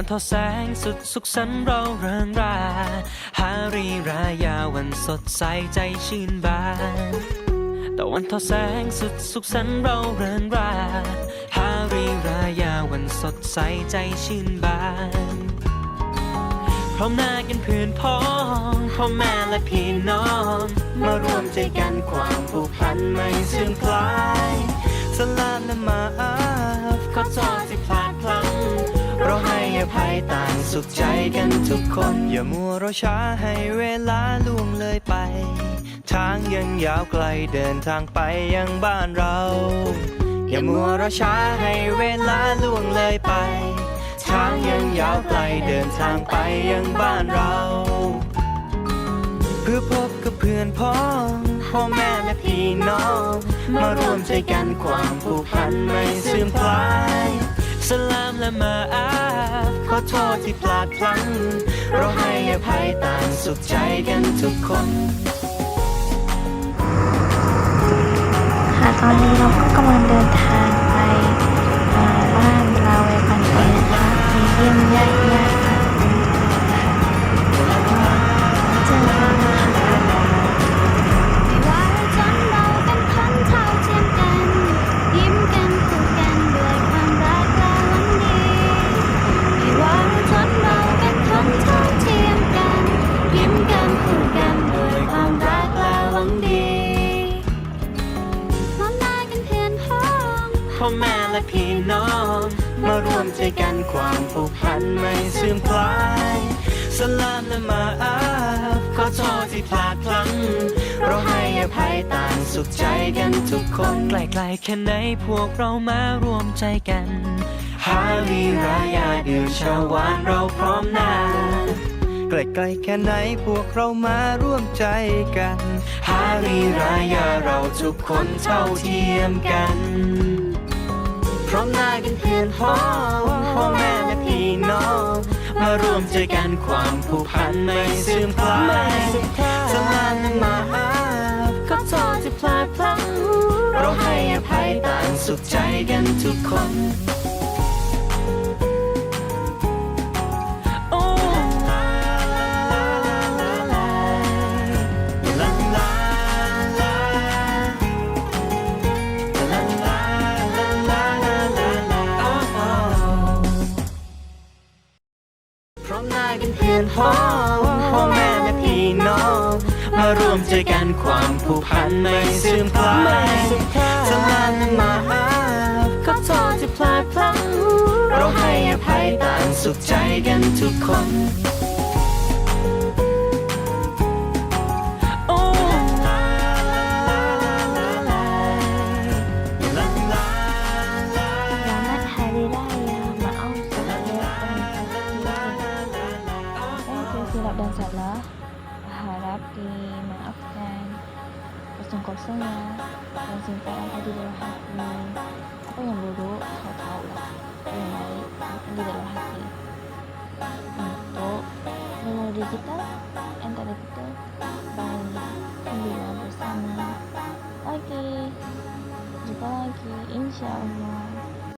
วันทอแสงสุดสุขสันต์เราเริงราหารีรายาวันสดใสใจชื่นบานตะวันทอแสงสุดสุขสันต์เราเริงราหารีรายาวันสดใสใจชื่นบานพร้อมหน้ากันเพื่อนพ้องพ่อแม่และพี่น้อง มารวมใจกันความผูกพันไม่เสื่อมคลาย สลามและมาอาฟขอโทษที่พลาด ต่างสุขใจกันทุกคน อย่ามัวรอช้าให้เวลาล่วงเลยไป ทางยังยาวไกลเดินทางไปยังบ้านเรา อย่ามัวรอช้าให้เวลาล่วงเลยไป ทางยังยาวไกลเดินทางไปยังบ้านเรา เพื่อพบกับเพื่อนพ้องพ่อแม่และพี่น้อง มารวมใจกันความผูกพันไม่เสื่อมคลายสลามและมาอา โทษที่พลาดพลั้ง เราให้อภัยต่างสุขใจกันทุกคนค่ะตอนนี้เราก็กำลังเดินทาง แม่และพี่น้อง มารวมใจกันความผูกพันไม่เสื่อมคลาย สลามและมาอาฟขอโทษที่พลาดพลั้งเราให้อภัยต่างสุขใจกันทุกคนไกลๆแค่ไหนพวกเรามารวมใจกันหาลีรายาเดือชาววานเราพร้อมหน้าไกลๆแค่ไหนพวกเรามาร่วมใจกันหารีรายาเราทุกคนเท่าเทียมกัน พร้อมหน้ากันเพื่อนพ้องพ่อแม่และพี่น้อง มารวมใจกันความผูกพันไม่ซึมคลายสมานมาอาฟขอโทษที่พลาดพลั้งเราให้อภัยต่างสุขใจกันทุกคน พื่อนพ้องพ่อแม่และพี่น้อง มารวมใจกันความผูกพันไม่ซึมคลายสลานมาอาฟขอโทษที่พลาดพลั้งเราให้อภัยต่างสุขใจกันทุกคน Dimaafkan. Kosong-kosongnya Dan simpan tadi dalam hati. Apa yang buruk Kau tahu lah yang baik Simpan di dalam hati. Untuk Memori kita Antara kita Baik Alhamdulillah bersama Lagi Jumpa lagi InsyaAllah